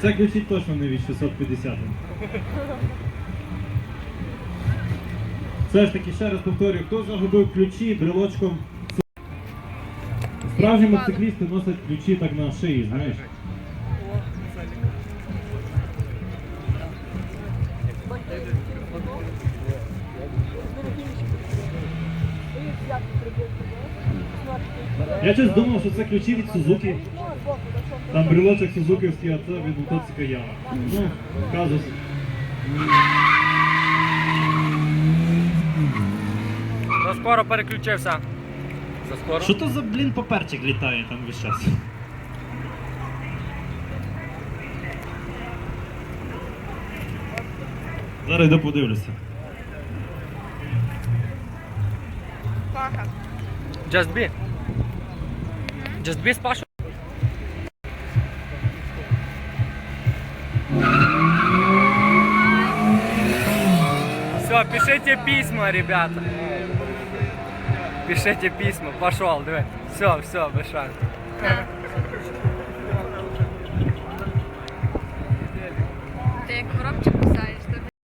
Це ключі точно не від 650. Все ж таки, ще раз повторюю, хто загубив ключі брелочком. Справжні мотоциклісти носять ключі так на шиї, знаєш. Я щось думав, що це ключі від Сузуки. Там брелочок Сузуківський, а це від мотоцикла Яма. Ну, казус. Заскоро переключився. Заскоро? Що то за, блін, паперчик літає там весь час? Зараз йду подивлюся. Just be. Just be з Пашою? Все, пишите письма, ребята. Пишите письма. Пошел, давай. Все, все, без шансов. Коробчик писаєш.